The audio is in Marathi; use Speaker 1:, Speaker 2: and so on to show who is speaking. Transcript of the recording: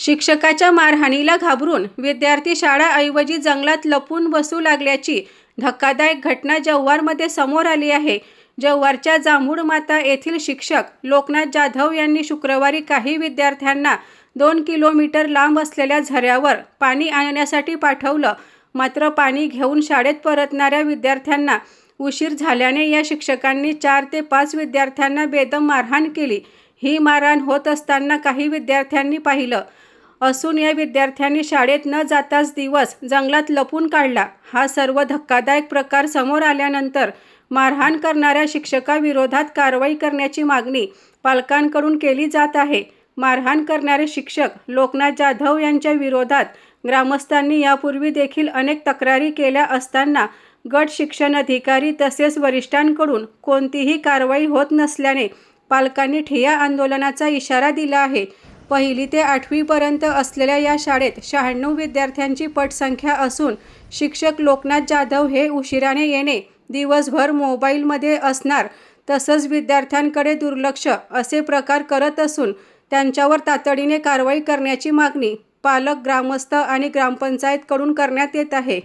Speaker 1: शिक्षकाच्या मारहाणीला घाबरून विद्यार्थी शाळाऐवजी जंगलात लपून बसू लागल्याची धक्कादायक घटना जव्हारमध्ये समोर आली आहे. जव्हारच्या जांभूड माता येथील शिक्षक लोकनाथ जाधव यांनी शुक्रवारी काही विद्यार्थ्यांना दोन किलोमीटर लांब असलेल्या झऱ्यावर पाणी आणण्यासाठी पाठवलं. मात्र पाणी घेऊन शाळेत परतणाऱ्या विद्यार्थ्यांना उशीर झाल्याने या शिक्षकांनी चार ते पाच विद्यार्थ्यांना बेदम मारहाण केली. ही मारहाण होत असताना काही विद्यार्थ्यांनी पाहिलं. असून या विद्यार्थ्यांनी शाळेत न जाताच दिवस जंगलात लपून काढला. हा सर्व धक्कादायक प्रकार समोर आल्यानंतर मारहाण करणाऱ्या शिक्षकाविरोधात कारवाई करण्याची मागणी पालकांकडून केली जात आहे. मारहाण करणारे शिक्षक लोकनाथ जाधव यांच्या विरोधात ग्रामस्थांनी यापूर्वी देखील अनेक तक्रारी केल्या असताना गट शिक्षण अधिकारी तसेच वरिष्ठांकडून कोणतीही कारवाई होत नसल्याने पालकांनी ठिय्या आंदोलनाचा इशारा दिला आहे. पहिली ते आठवीपर्यंत असलेल्या या शाळेत शहाण्णव विद्यार्थ्यांची पटसंख्या असून शिक्षक लोकनाथ जाधव हे उशिराने येणे दिवसभर मोबाईलमध्ये असणार तसंच विद्यार्थ्यांकडे दुर्लक्ष असे प्रकार करत असून त्यांच्यावर तातडीने कारवाई करण्याची मागणी पालक ग्रामस्थ आणि ग्रामपंचायतकडून करण्यात येत आहे.